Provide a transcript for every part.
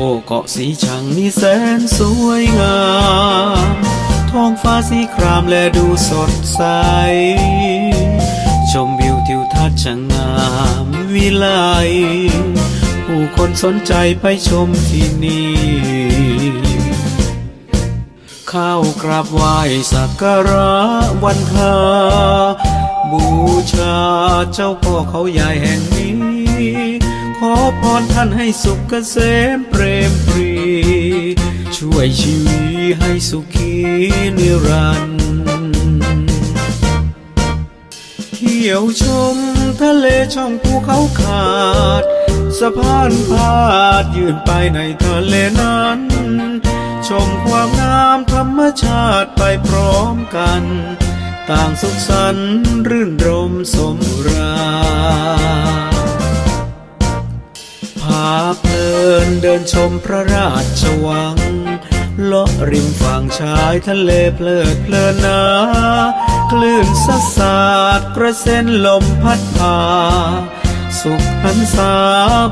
โอเกาะสีชังนี่แสนสวยงาม ท้องฟ้าสีครามและดูสดใส ชมวิวทิวทัศน์ช่างงามวิไลผู้คนสนใจไปชมที่นี่ข้าวกราบไหว้สักการะวันทาบูชาเจ้าพ่อเขาใหญ่แห่งนี้ ขอพรท่านให้สุขเกษมเปรมปรี ช่วยชีวิตให้สุขีนิรันดร์เที่ยวชมทะเลช่องภูเขาขาด สะพานพาดยืนไปในทะเลนั้น ชมความงามธรรมชาติไปพร้อมกัน ต่างสุขสันต์รื่นรมสมรา นเดินชมพระราชวังเลาะริมฝั่งชายทะเลเพลิดเพลินนาคลื่นสัสาดกระเซ็นลมพัดพา สุขหันษา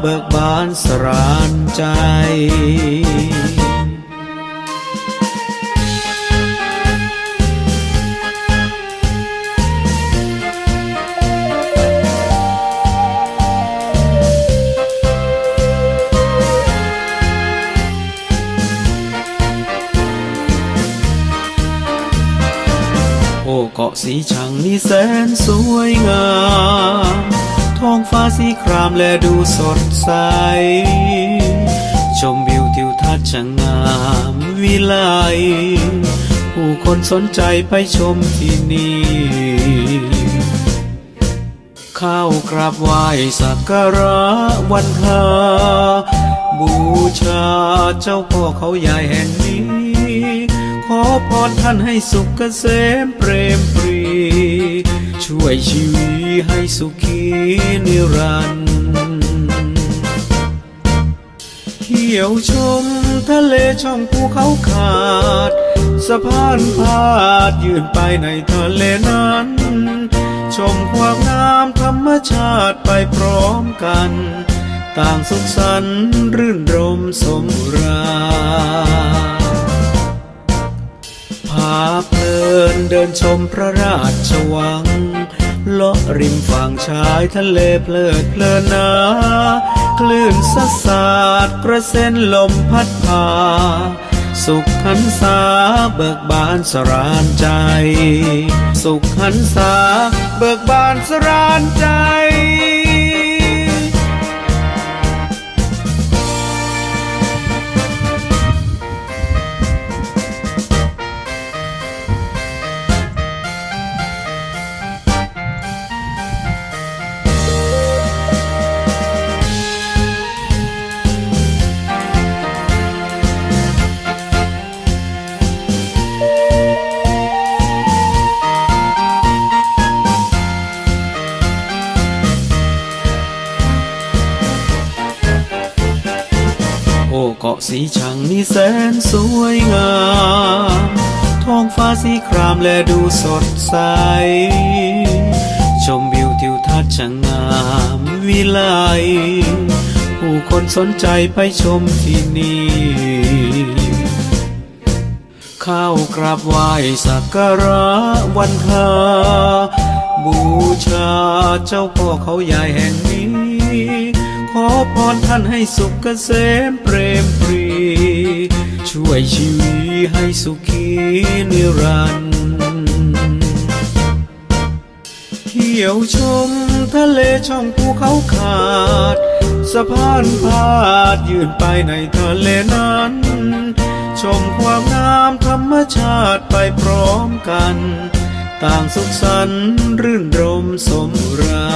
เบิกบานสรานใจ โอ้เกาะสีชังนี่แสนสวยงาม ท้องฟ้าสีครามและดูสดใส ชมวิวทิวทัศน์ช่างงามวิไลผู้คนสนใจไปชมที่นี่ข้าวกราบไหว้สักการะวันทาบูชาเจ้าพ่อเขาใหญ่แห่งนี้ ขอพรท่านให้สุขเกษมเปรมปรี ช่วยชีวิตให้สุขีนิรันดร์เที่ยวชมทะเลช่องภูเขาขาด สะพานพาดยืนไปในทะเลนั้น ชมความงามธรรมชาติไปพร้อมกัน ต่างสุขสันต์รื่นรมสมรา เดินชมพระราชวังเลาะริมฝั่งชายทะเลเพลิดเพลินนาคลื่นสัสาดกระเซ็นลมพัดพา สุขหันษาเบิกบานสรานใจ สุขหันษาเบิกบานสรานใจาะสีชังนี่แสนสวยงาม ท้องฟ้าสีครามและดูสดใส ชมวิวทิวทัศน์ช่างงามวิไล ผู้คนสนใจไปชมที่นี่ เข้ากราบไหว้สักการะวันทาบูชาเจ้าพ่อเขาใหญ่แห่งนี้ อพรท่านให้สุขเกษมเปรมปรี ช่วยชีวิตให้สุขีนิรันดร์เที่ยวชมทะเลช่องภูเขาขาด สะพานพาดยืนไปในทะเลนั้น ชมความงามธรรมชาติไปพร้อมกัน ต่างสุขสันต์รื่นรมสมรา